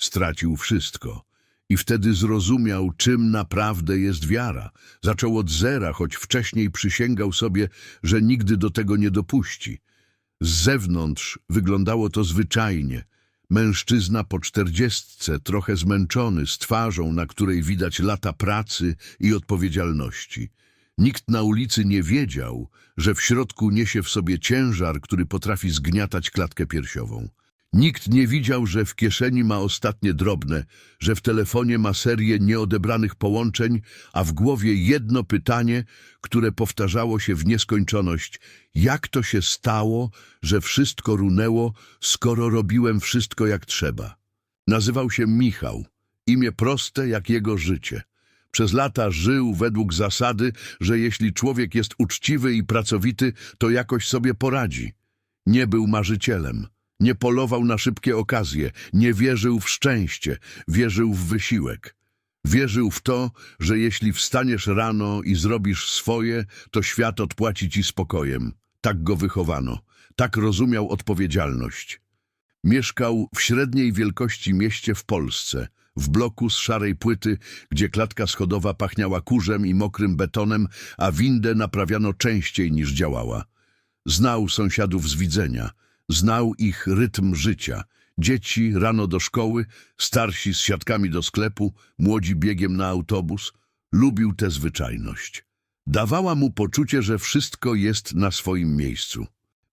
Stracił wszystko. I wtedy zrozumiał, czym naprawdę jest wiara. Zaczął od zera, choć wcześniej przysięgał sobie, że nigdy do tego nie dopuści. Z zewnątrz wyglądało to zwyczajnie. Mężczyzna po czterdziestce, trochę zmęczony, z twarzą, na której widać lata pracy i odpowiedzialności. Nikt na ulicy nie wiedział, że w środku niesie w sobie ciężar, który potrafi zgniatać klatkę piersiową. Nikt nie widział, że w kieszeni ma ostatnie drobne, że w telefonie ma serię nieodebranych połączeń, a w głowie jedno pytanie, które powtarzało się w nieskończoność. Jak to się stało, że wszystko runęło, skoro robiłem wszystko jak trzeba? Nazywał się Michał, imię proste jak jego życie. Przez lata żył według zasady, że jeśli człowiek jest uczciwy i pracowity, to jakoś sobie poradzi. Nie był marzycielem. Nie polował na szybkie okazje, nie wierzył w szczęście, wierzył w wysiłek. Wierzył w to, że jeśli wstaniesz rano i zrobisz swoje, to świat odpłaci ci spokojem. Tak go wychowano, tak rozumiał odpowiedzialność. Mieszkał w średniej wielkości mieście w Polsce, w bloku z szarej płyty, gdzie klatka schodowa pachniała kurzem i mokrym betonem, a windę naprawiano częściej niż działała. Znał sąsiadów z widzenia, znał ich rytm życia. Dzieci rano do szkoły, starsi z siatkami do sklepu, młodzi biegiem na autobus. Lubił tę zwyczajność. Dawała mu poczucie, że wszystko jest na swoim miejscu.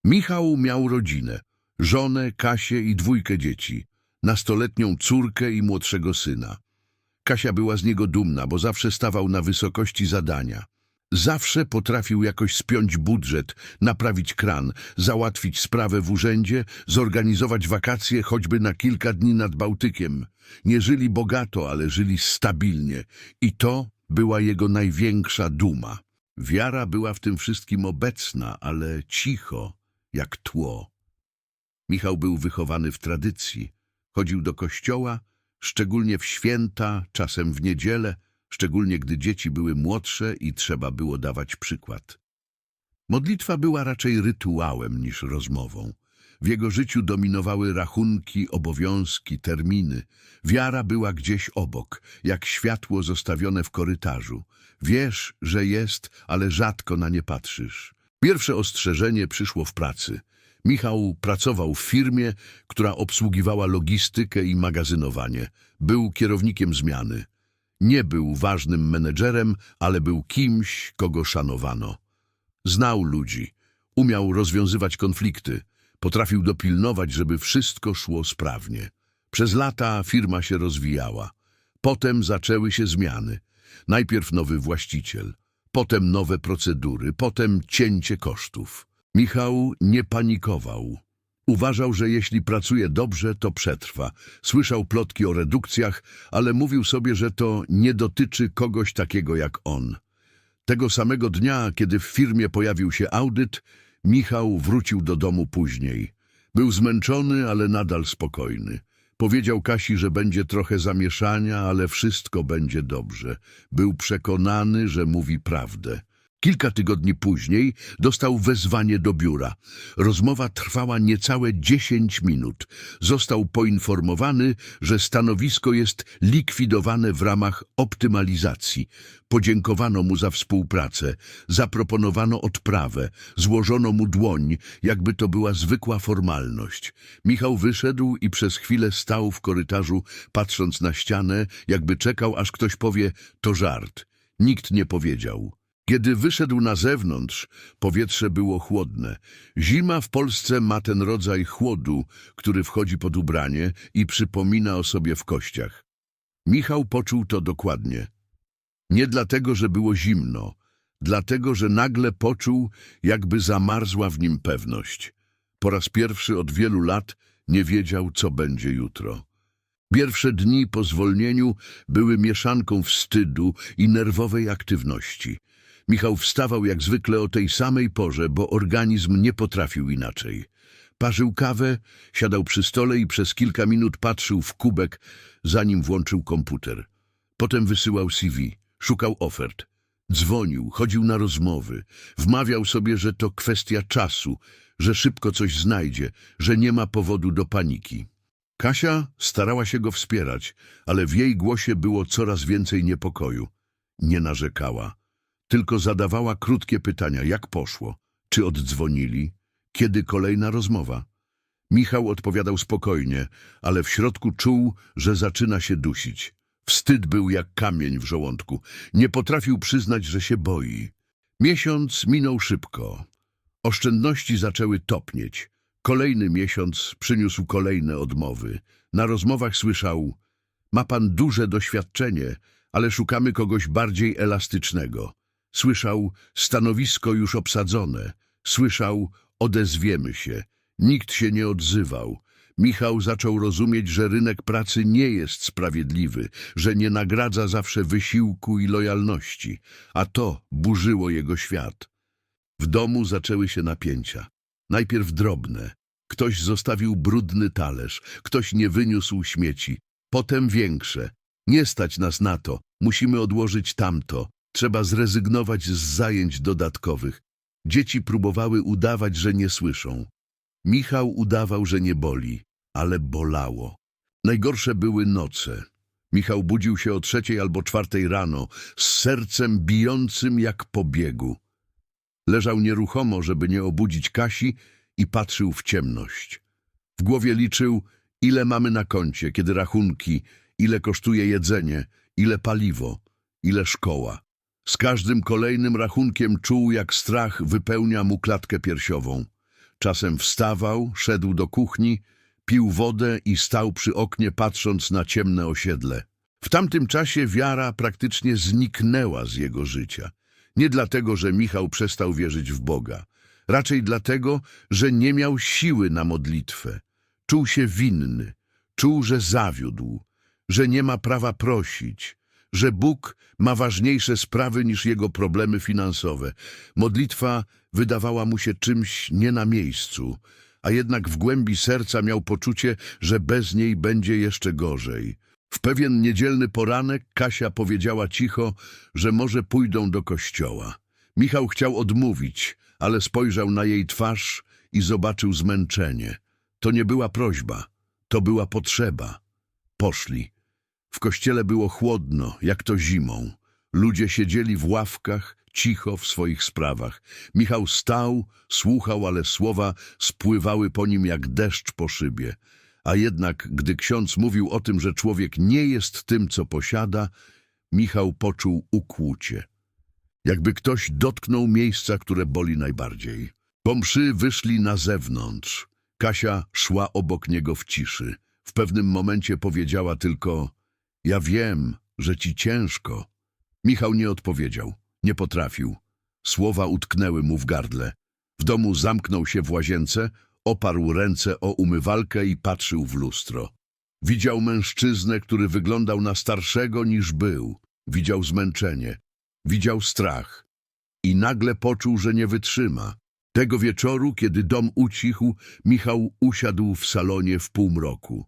Michał miał rodzinę, żonę, Kasię i dwójkę dzieci, nastoletnią córkę i młodszego syna. Kasia była z niego dumna, bo zawsze stawał na wysokości zadania. Zawsze potrafił jakoś spiąć budżet, naprawić kran, załatwić sprawę w urzędzie, zorganizować wakacje choćby na kilka dni nad Bałtykiem. Nie żyli bogato, ale żyli stabilnie i to była jego największa duma. Wiara była w tym wszystkim obecna, ale cicho, jak tło. Michał był wychowany w tradycji. Chodził do kościoła, szczególnie w święta, czasem w niedzielę, szczególnie gdy dzieci były młodsze i trzeba było dawać przykład. Modlitwa była raczej rytuałem niż rozmową. W jego życiu dominowały rachunki, obowiązki, terminy. Wiara była gdzieś obok, jak światło zostawione w korytarzu. Wiesz, że jest, ale rzadko na nie patrzysz. Pierwsze ostrzeżenie przyszło w pracy. Michał pracował w firmie, która obsługiwała logistykę i magazynowanie. Był kierownikiem zmiany. Nie był ważnym menedżerem, ale był kimś, kogo szanowano. Znał ludzi, umiał rozwiązywać konflikty, potrafił dopilnować, żeby wszystko szło sprawnie. Przez lata firma się rozwijała. Potem zaczęły się zmiany. Najpierw nowy właściciel, potem nowe procedury, potem cięcie kosztów. Michał nie panikował. Uważał, że jeśli pracuje dobrze, to przetrwa. Słyszał plotki o redukcjach, ale mówił sobie, że to nie dotyczy kogoś takiego jak on. Tego samego dnia, kiedy w firmie pojawił się audyt, Michał wrócił do domu później. Był zmęczony, ale nadal spokojny. Powiedział Kasi, że będzie trochę zamieszania, ale wszystko będzie dobrze. Był przekonany, że mówi prawdę. Kilka tygodni później dostał wezwanie do biura. Rozmowa trwała niecałe dziesięć minut. Został poinformowany, że stanowisko jest likwidowane w ramach optymalizacji. Podziękowano mu za współpracę, zaproponowano odprawę, złożono mu dłoń, jakby to była zwykła formalność. Michał wyszedł i przez chwilę stał w korytarzu, patrząc na ścianę, jakby czekał, aż ktoś powie, to żart. Nikt nie powiedział. Kiedy wyszedł na zewnątrz, powietrze było chłodne. Zima w Polsce ma ten rodzaj chłodu, który wchodzi pod ubranie i przypomina o sobie w kościach. Michał poczuł to dokładnie. Nie dlatego, że było zimno, dlatego, że nagle poczuł, jakby zamarzła w nim pewność. Po raz pierwszy od wielu lat nie wiedział, co będzie jutro. Pierwsze dni po zwolnieniu były mieszanką wstydu i nerwowej aktywności. Michał wstawał jak zwykle o tej samej porze, bo organizm nie potrafił inaczej. Parzył kawę, siadał przy stole i przez kilka minut patrzył w kubek, zanim włączył komputer. Potem wysyłał CV, szukał ofert. Dzwonił, chodził na rozmowy, wmawiał sobie, że to kwestia czasu, że szybko coś znajdzie, że nie ma powodu do paniki. Kasia starała się go wspierać, ale w jej głosie było coraz więcej niepokoju. Nie narzekała, tylko zadawała krótkie pytania, jak poszło, czy oddzwonili, kiedy kolejna rozmowa. Michał odpowiadał spokojnie, ale w środku czuł, że zaczyna się dusić. Wstyd był jak kamień w żołądku. Nie potrafił przyznać, że się boi. Miesiąc minął szybko. Oszczędności zaczęły topnieć. Kolejny miesiąc przyniósł kolejne odmowy. Na rozmowach słyszał: Ma pan duże doświadczenie, ale szukamy kogoś bardziej elastycznego. Słyszał: Stanowisko już obsadzone. Słyszał: Odezwiemy się. Nikt się nie odzywał. Michał zaczął rozumieć, że rynek pracy nie jest sprawiedliwy, że nie nagradza zawsze wysiłku i lojalności, a to burzyło jego świat. W domu zaczęły się napięcia. Najpierw drobne. Ktoś zostawił brudny talerz, ktoś nie wyniósł śmieci. Potem większe. Nie stać nas na to, musimy odłożyć tamto. Trzeba zrezygnować z zajęć dodatkowych. Dzieci próbowały udawać, że nie słyszą. Michał udawał, że nie boli, ale bolało. Najgorsze były noce. Michał budził się o trzeciej albo czwartej rano, z sercem bijącym jak po biegu. Leżał nieruchomo, żeby nie obudzić Kasi i patrzył w ciemność. W głowie liczył, ile mamy na koncie, kiedy rachunki, ile kosztuje jedzenie, ile paliwo, ile szkoła. Z każdym kolejnym rachunkiem czuł, jak strach wypełnia mu klatkę piersiową. Czasem wstawał, szedł do kuchni, pił wodę i stał przy oknie, patrząc na ciemne osiedle. W tamtym czasie wiara praktycznie zniknęła z jego życia. Nie dlatego, że Michał przestał wierzyć w Boga. Raczej dlatego, że nie miał siły na modlitwę. Czuł się winny, czuł, że zawiódł, że nie ma prawa prosić, że Bóg ma ważniejsze sprawy niż jego problemy finansowe. Modlitwa wydawała mu się czymś nie na miejscu, a jednak w głębi serca miał poczucie, że bez niej będzie jeszcze gorzej. W pewien niedzielny poranek Kasia powiedziała cicho, że może pójdą do kościoła. Michał chciał odmówić, ale spojrzał na jej twarz i zobaczył zmęczenie. To nie była prośba, to była potrzeba. Poszli. W kościele było chłodno, jak to zimą. Ludzie siedzieli w ławkach, cicho w swoich sprawach. Michał stał, słuchał, ale słowa spływały po nim jak deszcz po szybie. A jednak, gdy ksiądz mówił o tym, że człowiek nie jest tym, co posiada, Michał poczuł ukłucie. Jakby ktoś dotknął miejsca, które boli najbardziej. Po mszy wyszli na zewnątrz. Kasia szła obok niego w ciszy. W pewnym momencie powiedziała tylko – ja wiem, że ci ciężko. Michał nie odpowiedział, nie potrafił. Słowa utknęły mu w gardle. W domu zamknął się w łazience, oparł ręce o umywalkę i patrzył w lustro. Widział mężczyznę, który wyglądał na starszego niż był. Widział zmęczenie. Widział strach. I nagle poczuł, że nie wytrzyma. Tego wieczoru, kiedy dom ucichł, Michał usiadł w salonie w półmroku.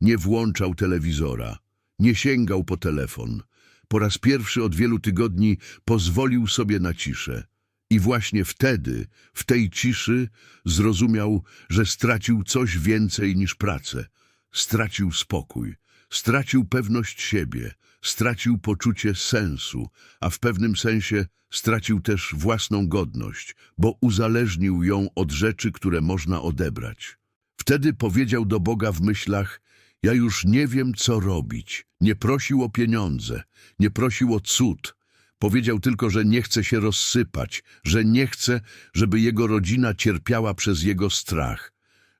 Nie włączał telewizora. Nie sięgał po telefon. Po raz pierwszy od wielu tygodni pozwolił sobie na ciszę. I właśnie wtedy, w tej ciszy, zrozumiał, że stracił coś więcej niż pracę. Stracił spokój, stracił pewność siebie, stracił poczucie sensu, a w pewnym sensie stracił też własną godność, bo uzależnił ją od rzeczy, które można odebrać. Wtedy powiedział do Boga w myślach, ja już nie wiem, co robić. Nie prosił o pieniądze, nie prosił o cud. Powiedział tylko, że nie chce się rozsypać, że nie chce, żeby jego rodzina cierpiała przez jego strach,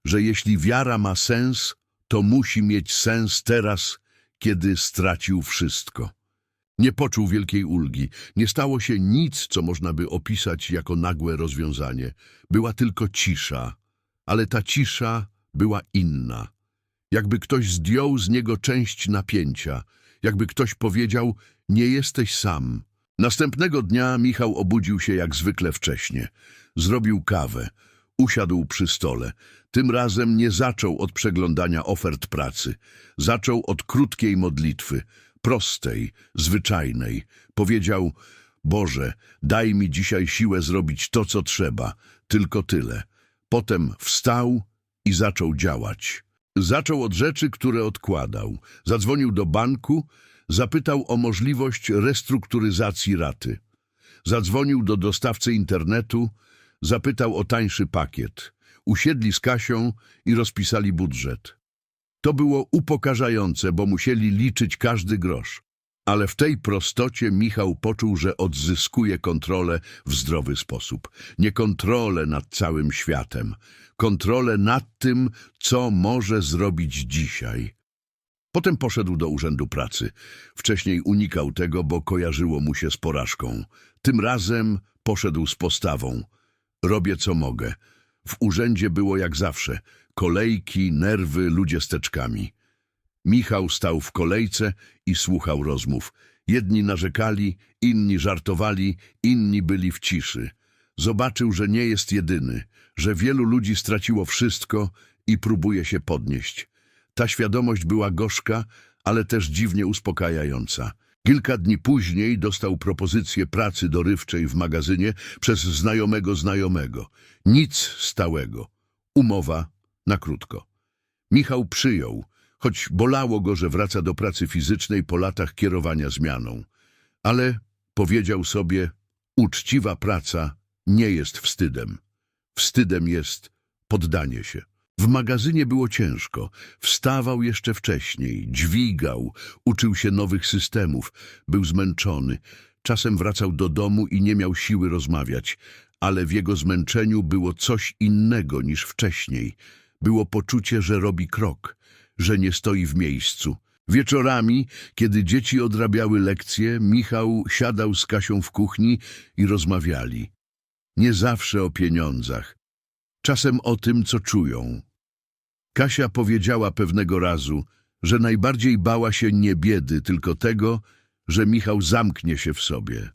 że jeśli wiara ma sens, to musi mieć sens teraz, kiedy stracił wszystko. Nie poczuł wielkiej ulgi, nie stało się nic, co można by opisać jako nagłe rozwiązanie. Była tylko cisza, ale ta cisza była inna. Jakby ktoś zdjął z niego część napięcia, jakby ktoś powiedział, nie jesteś sam. Następnego dnia Michał obudził się jak zwykle wcześnie. Zrobił kawę, usiadł przy stole. Tym razem nie zaczął od przeglądania ofert pracy. Zaczął od krótkiej modlitwy, prostej, zwyczajnej. Powiedział, Boże, daj mi dzisiaj siłę zrobić to, co trzeba, tylko tyle. Potem wstał i zaczął działać. Zaczął od rzeczy, które odkładał. Zadzwonił do banku, zapytał o możliwość restrukturyzacji raty. Zadzwonił do dostawcy internetu, zapytał o tańszy pakiet. Usiedli z Kasią i rozpisali budżet. To było upokarzające, bo musieli liczyć każdy grosz. Ale w tej prostocie Michał poczuł, że odzyskuje kontrolę w zdrowy sposób. Nie kontrolę nad całym światem, kontrolę nad tym, co może zrobić dzisiaj. Potem poszedł do Urzędu Pracy. Wcześniej unikał tego, bo kojarzyło mu się z porażką. Tym razem poszedł z postawą. Robię co mogę. W urzędzie było jak zawsze. Kolejki, nerwy, ludzie z. Michał stał w kolejce i słuchał rozmów. Jedni narzekali, inni żartowali, inni byli w ciszy. Zobaczył, że nie jest jedyny, że wielu ludzi straciło wszystko i próbuje się podnieść. Ta świadomość była gorzka, ale też dziwnie uspokajająca. Kilka dni później dostał propozycję pracy dorywczej w magazynie przez znajomego znajomego. Nic stałego. Umowa na krótko. Michał przyjął, choć bolało go, że wraca do pracy fizycznej po latach kierowania zmianą. Ale powiedział sobie, uczciwa praca nie jest wstydem. Wstydem jest poddanie się. W magazynie było ciężko. Wstawał jeszcze wcześniej, dźwigał, uczył się nowych systemów. Był zmęczony. Czasem wracał do domu i nie miał siły rozmawiać, ale w jego zmęczeniu było coś innego niż wcześniej. Było poczucie, że robi krok, że nie stoi w miejscu. Wieczorami, kiedy dzieci odrabiały lekcje, Michał siadał z Kasią w kuchni i rozmawiali. Nie zawsze o pieniądzach, czasem o tym, co czują. Kasia powiedziała pewnego razu, że najbardziej bała się nie biedy, tylko tego, że Michał zamknie się w sobie.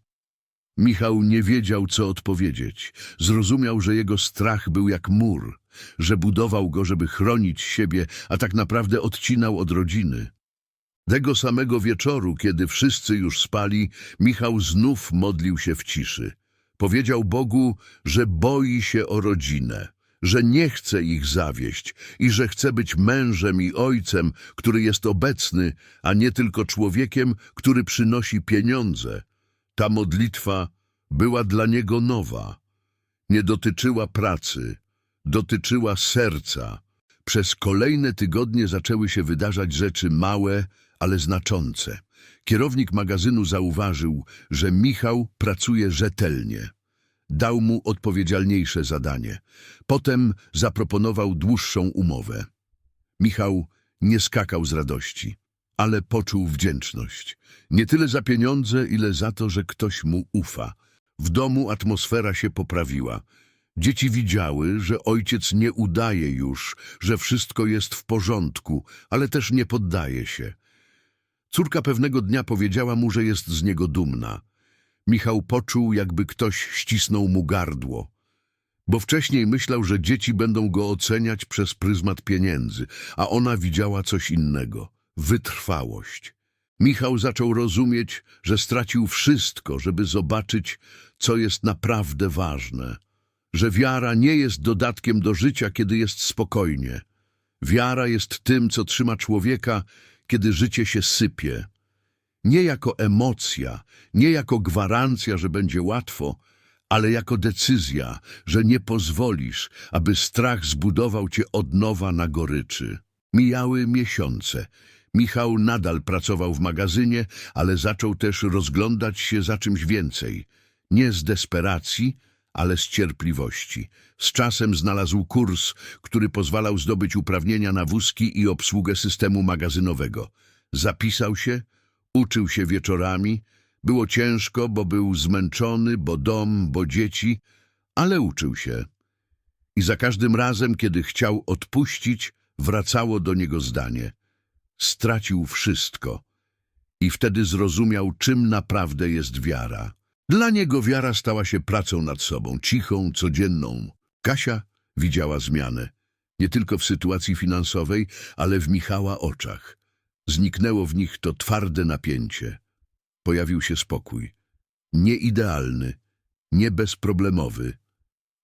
Michał nie wiedział, co odpowiedzieć. Zrozumiał, że jego strach był jak mur, że budował go, żeby chronić siebie, a tak naprawdę odcinał od rodziny. Tego samego wieczoru, kiedy wszyscy już spali, Michał znów modlił się w ciszy. Powiedział Bogu, że boi się o rodzinę, że nie chce ich zawieść i że chce być mężem i ojcem, który jest obecny, a nie tylko człowiekiem, który przynosi pieniądze. Ta modlitwa była dla niego nowa. Nie dotyczyła pracy, dotyczyła serca. Przez kolejne tygodnie zaczęły się wydarzać rzeczy małe, ale znaczące. Kierownik magazynu zauważył, że Michał pracuje rzetelnie. Dał mu odpowiedzialniejsze zadanie. Potem zaproponował dłuższą umowę. Michał nie skakał z radości, ale poczuł wdzięczność. Nie tyle za pieniądze, ile za to, że ktoś mu ufa. W domu atmosfera się poprawiła. Dzieci widziały, że ojciec nie udaje już, że wszystko jest w porządku, ale też nie poddaje się. Córka pewnego dnia powiedziała mu, że jest z niego dumna. Michał poczuł, jakby ktoś ścisnął mu gardło. Bo wcześniej myślał, że dzieci będą go oceniać przez pryzmat pieniędzy, a ona widziała coś innego wytrwałość. Michał zaczął rozumieć, że stracił wszystko, żeby zobaczyć, co jest naprawdę ważne. Że wiara nie jest dodatkiem do życia, kiedy jest spokojnie. Wiara jest tym, co trzyma człowieka, kiedy życie się sypie. Nie jako emocja, nie jako gwarancja, że będzie łatwo, ale jako decyzja, że nie pozwolisz, aby strach zbudował cię od nowa na goryczy. Mijały miesiące. Michał nadal pracował w magazynie, ale zaczął też rozglądać się za czymś więcej. Nie z desperacji, ale z cierpliwości. Z czasem znalazł kurs, który pozwalał zdobyć uprawnienia na wózki i obsługę systemu magazynowego. Zapisał się, uczył się wieczorami. Było ciężko, bo był zmęczony, bo dom, bo dzieci, ale uczył się. I za każdym razem, kiedy chciał odpuścić, wracało do niego zdanie. Stracił wszystko. I wtedy zrozumiał, czym naprawdę jest wiara. Dla niego wiara stała się pracą nad sobą, cichą, codzienną. Kasia widziała zmianę. Nie tylko w sytuacji finansowej, ale w Michała oczach. Zniknęło w nich to twarde napięcie. Pojawił się spokój. Nie idealny, nie bezproblemowy,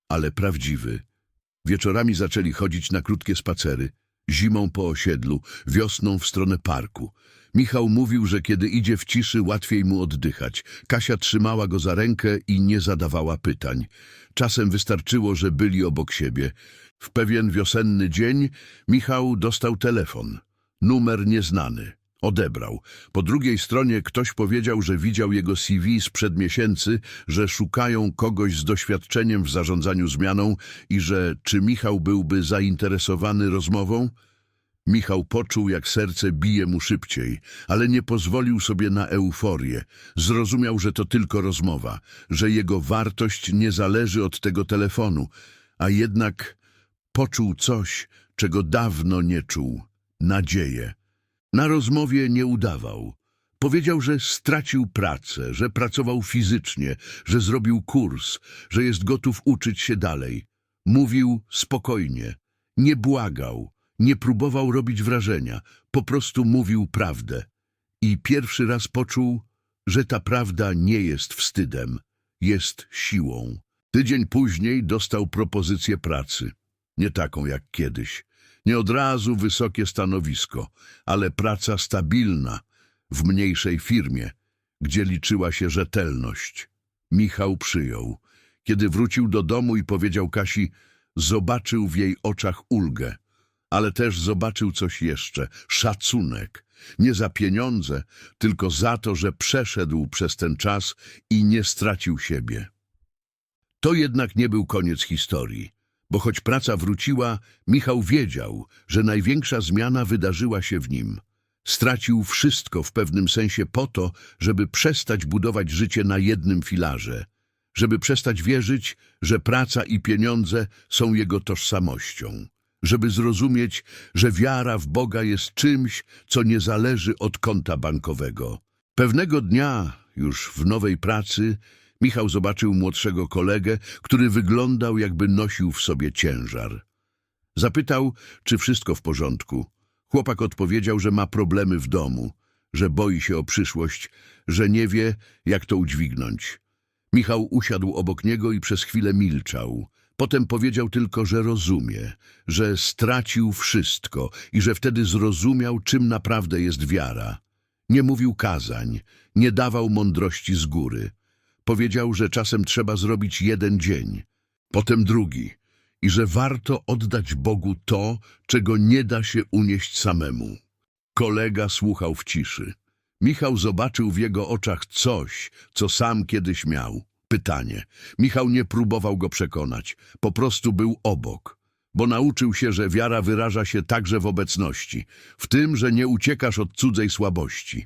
ale prawdziwy. Wieczorami zaczęli chodzić na krótkie spacery. Zimą po osiedlu, wiosną w stronę parku. Michał mówił, że kiedy idzie w ciszy, łatwiej mu oddychać. Kasia trzymała go za rękę i nie zadawała pytań. Czasem wystarczyło, że byli obok siebie. W pewien wiosenny dzień Michał dostał telefon. Numer nieznany. Odebrał. Po drugiej stronie ktoś powiedział, że widział jego CV sprzed miesięcy, że szukają kogoś z doświadczeniem w zarządzaniu zmianą i że czy Michał byłby zainteresowany rozmową? Michał poczuł, jak serce bije mu szybciej, ale nie pozwolił sobie na euforię. Zrozumiał, że to tylko rozmowa, że jego wartość nie zależy od tego telefonu, a jednak poczuł coś, czego dawno nie czuł nadzieję. Na rozmowie nie udawał. Powiedział, że stracił pracę, że pracował fizycznie, że zrobił kurs, że jest gotów uczyć się dalej. Mówił spokojnie, nie błagał, nie próbował robić wrażenia, po prostu mówił prawdę. I pierwszy raz poczuł, że ta prawda nie jest wstydem, jest siłą. Tydzień później dostał propozycję pracy. Nie taką jak kiedyś. Nie od razu wysokie stanowisko, ale praca stabilna w mniejszej firmie, gdzie liczyła się rzetelność. Michał przyjął. Kiedy wrócił do domu i powiedział Kasi, zobaczył w jej oczach ulgę, ale też zobaczył coś jeszcze szacunek. Nie za pieniądze, tylko za to, że przeszedł przez ten czas i nie stracił siebie. To jednak nie był koniec historii, bo choć praca wróciła, Michał wiedział, że największa zmiana wydarzyła się w nim. Stracił wszystko w pewnym sensie po to, żeby przestać budować życie na jednym filarze, żeby przestać wierzyć, że praca i pieniądze są jego tożsamością, żeby zrozumieć, że wiara w Boga jest czymś, co nie zależy od konta bankowego. Pewnego dnia, już w nowej pracy, Michał zobaczył młodszego kolegę, który wyglądał jakby nosił w sobie ciężar. Zapytał, czy wszystko w porządku. Chłopak odpowiedział, że ma problemy w domu, że boi się o przyszłość, że nie wie, jak to udźwignąć. Michał usiadł obok niego i przez chwilę milczał. Potem powiedział tylko, że rozumie, że stracił wszystko i że wtedy zrozumiał, czym naprawdę jest wiara. Nie mówił kazań, nie dawał mądrości z góry. Powiedział, że czasem trzeba zrobić jeden dzień, potem drugi i że warto oddać Bogu to, czego nie da się unieść samemu. Kolega słuchał w ciszy. Michał zobaczył w jego oczach coś, co sam kiedyś miał. Pytanie. Michał nie próbował go przekonać, po prostu był obok, bo nauczył się, że wiara wyraża się także w obecności, w tym, że nie uciekasz od cudzej słabości.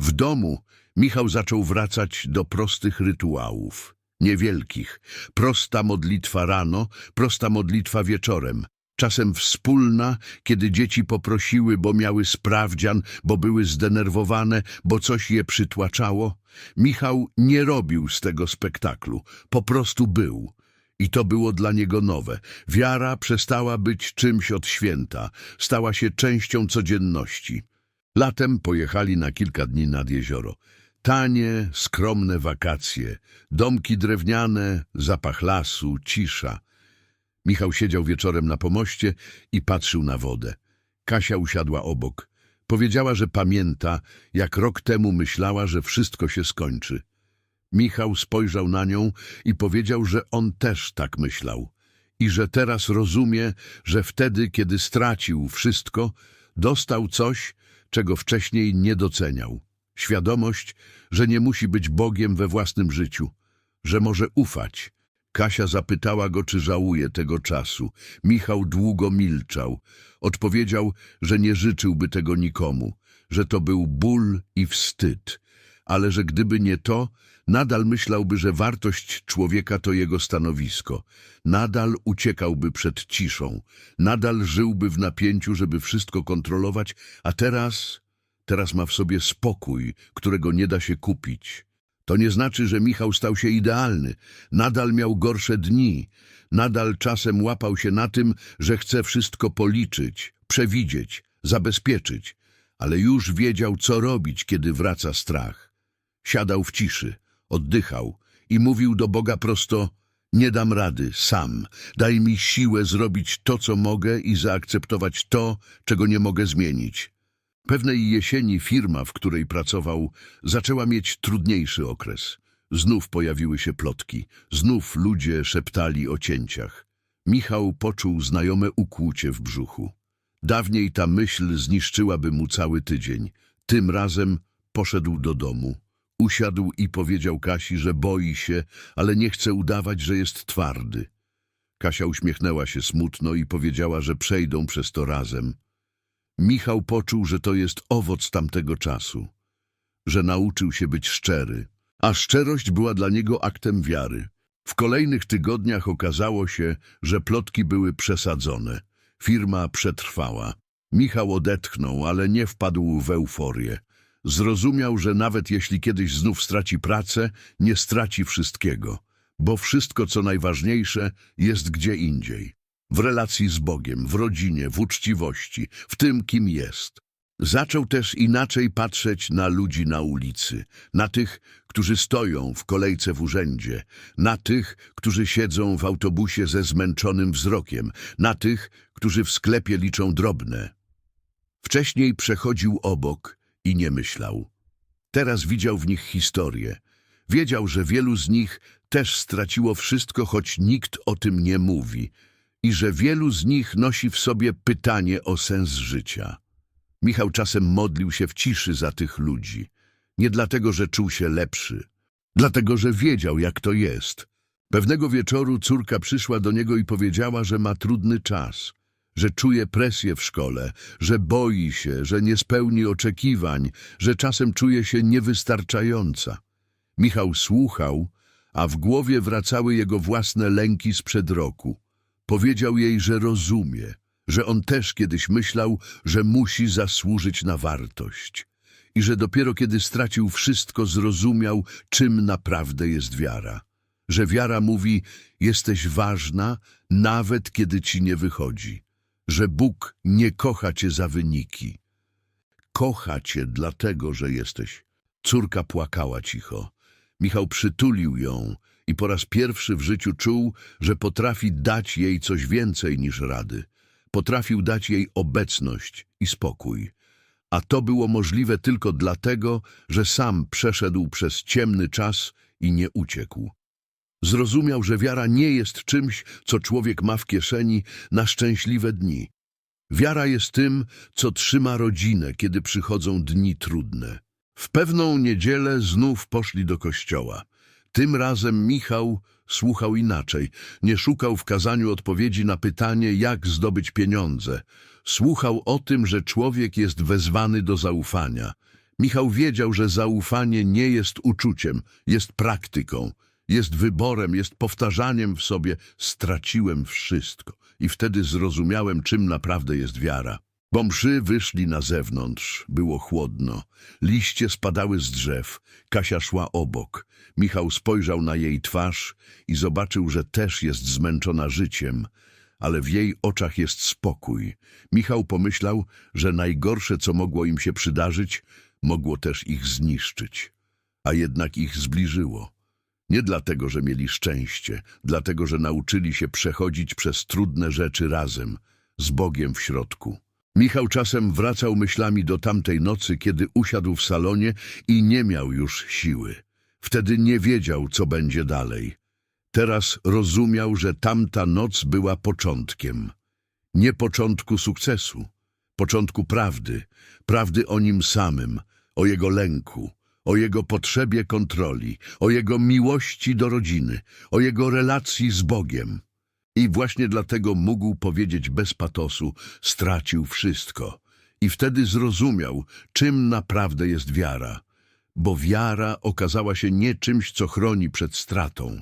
W domu Michał zaczął wracać do prostych rytuałów, niewielkich. Prosta modlitwa rano, prosta modlitwa wieczorem. Czasem wspólna, kiedy dzieci poprosiły, bo miały sprawdzian, bo były zdenerwowane, bo coś je przytłaczało. Michał nie robił z tego spektaklu, po prostu był. I to było dla niego nowe. Wiara przestała być czymś od święta, stała się częścią codzienności. Latem pojechali na kilka dni nad jezioro. Tanie, skromne wakacje, domki drewniane, zapach lasu, cisza. Michał siedział wieczorem na pomoście i patrzył na wodę. Kasia usiadła obok. Powiedziała, że pamięta, jak rok temu myślała, że wszystko się skończy. Michał spojrzał na nią i powiedział, że on też tak myślał i że teraz rozumie, że wtedy, kiedy stracił wszystko, dostał coś, czego wcześniej nie doceniał. Świadomość, że nie musi być Bogiem we własnym życiu, że może ufać. Kasia zapytała go, czy żałuje tego czasu. Michał długo milczał. Odpowiedział, że nie życzyłby tego nikomu, że to był ból i wstyd, ale że gdyby nie to, nadal myślałby, że wartość człowieka to jego stanowisko. Nadal uciekałby przed ciszą, nadal żyłby w napięciu, żeby wszystko kontrolować, a teraz, teraz ma w sobie spokój, którego nie da się kupić. To nie znaczy, że Michał stał się idealny. Nadal miał gorsze dni. Nadal czasem łapał się na tym, że chce wszystko policzyć, przewidzieć, zabezpieczyć. Ale już wiedział, co robić, kiedy wraca strach. Siadał w ciszy, oddychał i mówił do Boga prosto, Nie dam rady, sam. Daj mi siłę zrobić to, co mogę i zaakceptować to, czego nie mogę zmienić. Pewnej jesieni firma, w której pracował, zaczęła mieć trudniejszy okres. Znów pojawiły się plotki, znów ludzie szeptali o cięciach. Michał poczuł znajome ukłucie w brzuchu. Dawniej ta myśl zniszczyłaby mu cały tydzień. Tym razem poszedł do domu. Usiadł i powiedział Kasi, że boi się, ale nie chce udawać, że jest twardy. Kasia uśmiechnęła się smutno i powiedziała, że przejdą przez to razem. Michał poczuł, że to jest owoc tamtego czasu, że nauczył się być szczery, a szczerość była dla niego aktem wiary. W kolejnych tygodniach okazało się, że plotki były przesadzone. Firma przetrwała. Michał odetchnął, ale nie wpadł w euforię. Zrozumiał, że nawet jeśli kiedyś znów straci pracę, nie straci wszystkiego, bo wszystko, co najważniejsze, jest gdzie indziej. W relacji z Bogiem, w rodzinie, w uczciwości, w tym, kim jest. Zaczął też inaczej patrzeć na ludzi na ulicy, na tych, którzy stoją w kolejce w urzędzie, na tych, którzy siedzą w autobusie ze zmęczonym wzrokiem, na tych, którzy w sklepie liczą drobne. Wcześniej przechodził obok i nie myślał. Teraz widział w nich historię. Wiedział, że wielu z nich też straciło wszystko, choć nikt o tym nie mówi i że wielu z nich nosi w sobie pytanie o sens życia. Michał czasem modlił się w ciszy za tych ludzi. Nie dlatego, że czuł się lepszy, dlatego, że wiedział, jak to jest. Pewnego wieczoru córka przyszła do niego i powiedziała, że ma trudny czas, że czuje presję w szkole, że boi się, że nie spełni oczekiwań, że czasem czuje się niewystarczająca. Michał słuchał, a w głowie wracały jego własne lęki sprzed roku. Powiedział jej, że rozumie, że on też kiedyś myślał, że musi zasłużyć na wartość i że dopiero kiedy stracił wszystko, zrozumiał, czym naprawdę jest wiara. Że wiara mówi, jesteś ważna, nawet kiedy ci nie wychodzi. Że Bóg nie kocha cię za wyniki. Kocha cię dlatego, że jesteś. Córka płakała cicho. Michał przytulił ją i po raz pierwszy w życiu czuł, że potrafi dać jej coś więcej niż rady. Potrafił dać jej obecność i spokój. A to było możliwe tylko dlatego, że sam przeszedł przez ciemny czas i nie uciekł. Zrozumiał, że wiara nie jest czymś, co człowiek ma w kieszeni na szczęśliwe dni. Wiara jest tym, co trzyma rodzinę, kiedy przychodzą dni trudne. W pewną niedzielę znów poszli do kościoła. Tym razem Michał słuchał inaczej. Nie szukał w kazaniu odpowiedzi na pytanie, jak zdobyć pieniądze. Słuchał o tym, że człowiek jest wezwany do zaufania. Michał wiedział, że zaufanie nie jest uczuciem, jest praktyką, jest wyborem, jest powtarzaniem w sobie straciłem wszystko. I wtedy zrozumiałem, czym naprawdę jest wiara. Po mszy wyszli na zewnątrz. Było chłodno. Liście spadały z drzew. Kasia szła obok. Michał spojrzał na jej twarz i zobaczył, że też jest zmęczona życiem, ale w jej oczach jest spokój. Michał pomyślał, że najgorsze, co mogło im się przydarzyć, mogło też ich zniszczyć. A jednak ich zbliżyło. Nie dlatego, że mieli szczęście, dlatego, że nauczyli się przechodzić przez trudne rzeczy razem, z Bogiem w środku. Michał czasem wracał myślami do tamtej nocy, kiedy usiadł w salonie i nie miał już siły. Wtedy nie wiedział, co będzie dalej. Teraz rozumiał, że tamta noc była początkiem. Nie początku sukcesu, początku prawdy, prawdy o nim samym, o jego lęku, o jego potrzebie kontroli, o jego miłości do rodziny, o jego relacji z Bogiem. I właśnie dlatego mógł powiedzieć bez patosu, stracił wszystko. I wtedy zrozumiał, czym naprawdę jest wiara. Bo wiara okazała się nie czymś, co chroni przed stratą.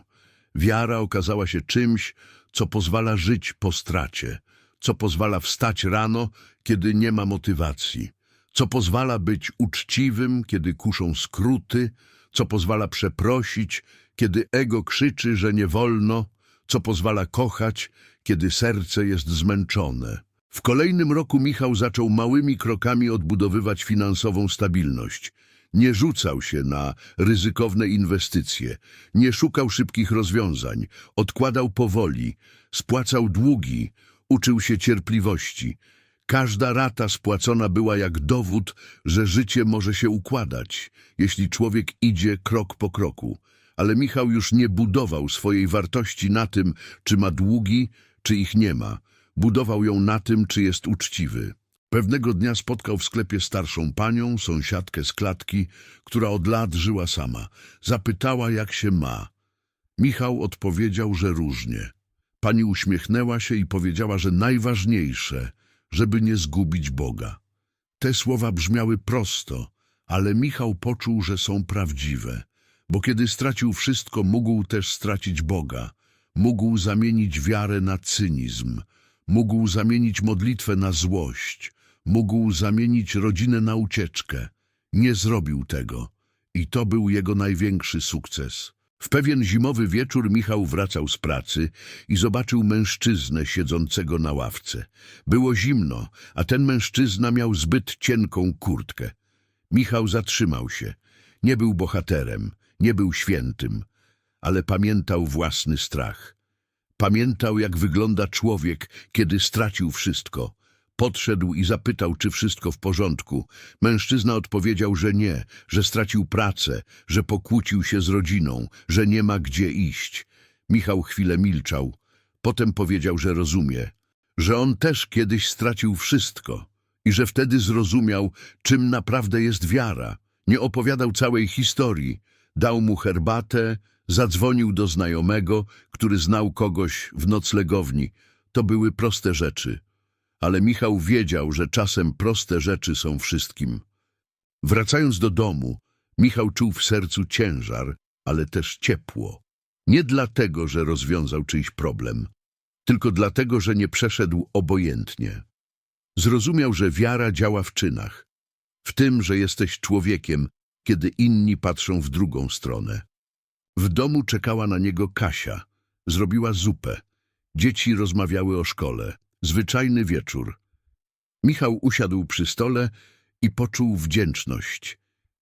Wiara okazała się czymś, co pozwala żyć po stracie, co pozwala wstać rano, kiedy nie ma motywacji, co pozwala być uczciwym, kiedy kuszą skróty, co pozwala przeprosić, kiedy ego krzyczy, że nie wolno, co pozwala kochać, kiedy serce jest zmęczone. W kolejnym roku Michał zaczął małymi krokami odbudowywać finansową stabilność. Nie rzucał się na ryzykowne inwestycje, nie szukał szybkich rozwiązań, odkładał powoli, spłacał długi, uczył się cierpliwości. Każda rata spłacona była jak dowód, że życie może się układać, jeśli człowiek idzie krok po kroku. Ale Michał już nie budował swojej wartości na tym, czy ma długi, czy ich nie ma. Budował ją na tym, czy jest uczciwy. Pewnego dnia spotkał w sklepie starszą panią, sąsiadkę z klatki, która od lat żyła sama. Zapytała, jak się ma. Michał odpowiedział, że różnie. Pani uśmiechnęła się i powiedziała, że najważniejsze, żeby nie zgubić Boga. Te słowa brzmiały prosto, ale Michał poczuł, że są prawdziwe, bo kiedy stracił wszystko, mógł też stracić Boga. Mógł zamienić wiarę na cynizm, mógł zamienić modlitwę na złość, mógł zamienić rodzinę na ucieczkę. Nie zrobił tego i to był jego największy sukces. W pewien zimowy wieczór Michał wracał z pracy i zobaczył mężczyznę siedzącego na ławce. Było zimno, a ten mężczyzna miał zbyt cienką kurtkę. Michał zatrzymał się. Nie był bohaterem, nie był świętym, ale pamiętał własny strach. Pamiętał, jak wygląda człowiek, kiedy stracił wszystko. Podszedł i zapytał, czy wszystko w porządku. Mężczyzna odpowiedział, że nie, że stracił pracę, że pokłócił się z rodziną, że nie ma gdzie iść. Michał chwilę milczał. Potem powiedział, że rozumie, że on też kiedyś stracił wszystko i że wtedy zrozumiał, czym naprawdę jest wiara. Nie opowiadał całej historii. Dał mu herbatę, zadzwonił do znajomego, który znał kogoś w noclegowni. To były proste rzeczy. Ale Michał wiedział, że czasem proste rzeczy są wszystkim. Wracając do domu, Michał czuł w sercu ciężar, ale też ciepło. Nie dlatego, że rozwiązał czyjś problem, tylko dlatego, że nie przeszedł obojętnie. Zrozumiał, że wiara działa w czynach, w tym, że jesteś człowiekiem, kiedy inni patrzą w drugą stronę. W domu czekała na niego Kasia. Zrobiła zupę. Dzieci rozmawiały o szkole. Zwyczajny wieczór. Michał usiadł przy stole i poczuł wdzięczność.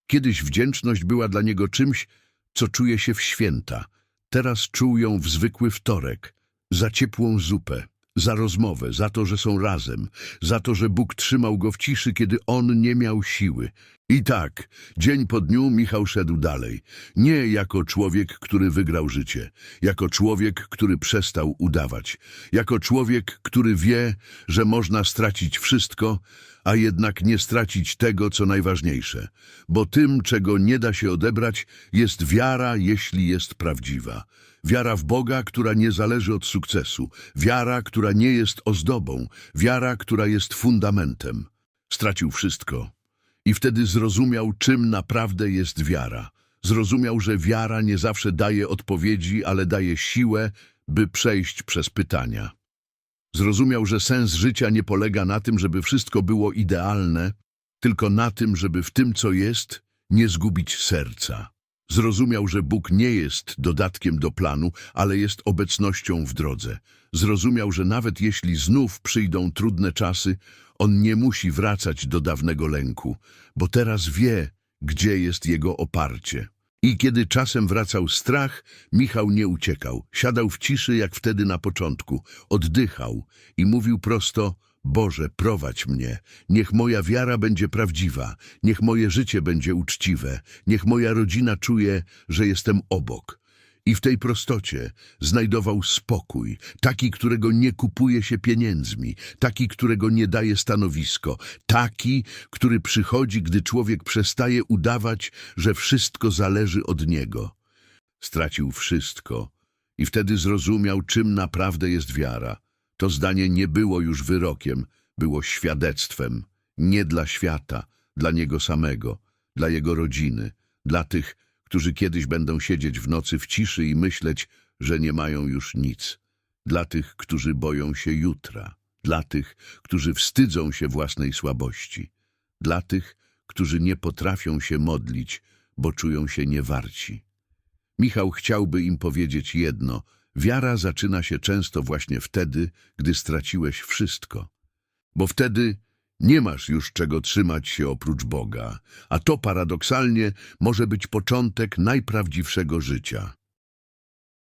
Kiedyś wdzięczność była dla niego czymś, co czuje się w święta. Teraz czuł ją w zwykły wtorek, za ciepłą zupę, za rozmowę, za to, że są razem, za to, że Bóg trzymał go w ciszy, kiedy on nie miał siły. I tak, dzień po dniu Michał szedł dalej. Nie jako człowiek, który wygrał życie, jako człowiek, który przestał udawać, jako człowiek, który wie, że można stracić wszystko, a jednak nie stracić tego, co najważniejsze. Bo tym, czego nie da się odebrać, jest wiara, jeśli jest prawdziwa. Wiara w Boga, która nie zależy od sukcesu. Wiara, która nie jest ozdobą. Wiara, która jest fundamentem. Stracił wszystko. I wtedy zrozumiał, czym naprawdę jest wiara. Zrozumiał, że wiara nie zawsze daje odpowiedzi, ale daje siłę, by przejść przez pytania. Zrozumiał, że sens życia nie polega na tym, żeby wszystko było idealne, tylko na tym, żeby w tym, co jest, nie zgubić serca. Zrozumiał, że Bóg nie jest dodatkiem do planu, ale jest obecnością w drodze. Zrozumiał, że nawet jeśli znów przyjdą trudne czasy, on nie musi wracać do dawnego lęku, bo teraz wie, gdzie jest jego oparcie. I kiedy czasem wracał strach, Michał nie uciekał. Siadał w ciszy jak wtedy na początku, oddychał i mówił prosto Boże, prowadź mnie, niech moja wiara będzie prawdziwa, niech moje życie będzie uczciwe, niech moja rodzina czuje, że jestem obok. I w tej prostocie znajdował spokój, taki, którego nie kupuje się pieniędzmi, taki, którego nie daje stanowisko, taki, który przychodzi, gdy człowiek przestaje udawać, że wszystko zależy od niego. Stracił wszystko i wtedy zrozumiał, czym naprawdę jest wiara. To zdanie nie było już wyrokiem, było świadectwem, nie dla świata, dla niego samego, dla jego rodziny, dla tych, którzy kiedyś będą siedzieć w nocy w ciszy i myśleć, że nie mają już nic, dla tych, którzy boją się jutra, dla tych, którzy wstydzą się własnej słabości, dla tych, którzy nie potrafią się modlić, bo czują się niewarci. Michał chciałby im powiedzieć jedno – Wiara zaczyna się często właśnie wtedy, gdy straciłeś wszystko. Bo wtedy Nie masz już czego trzymać się oprócz Boga, a to paradoksalnie może być początek najprawdziwszego życia.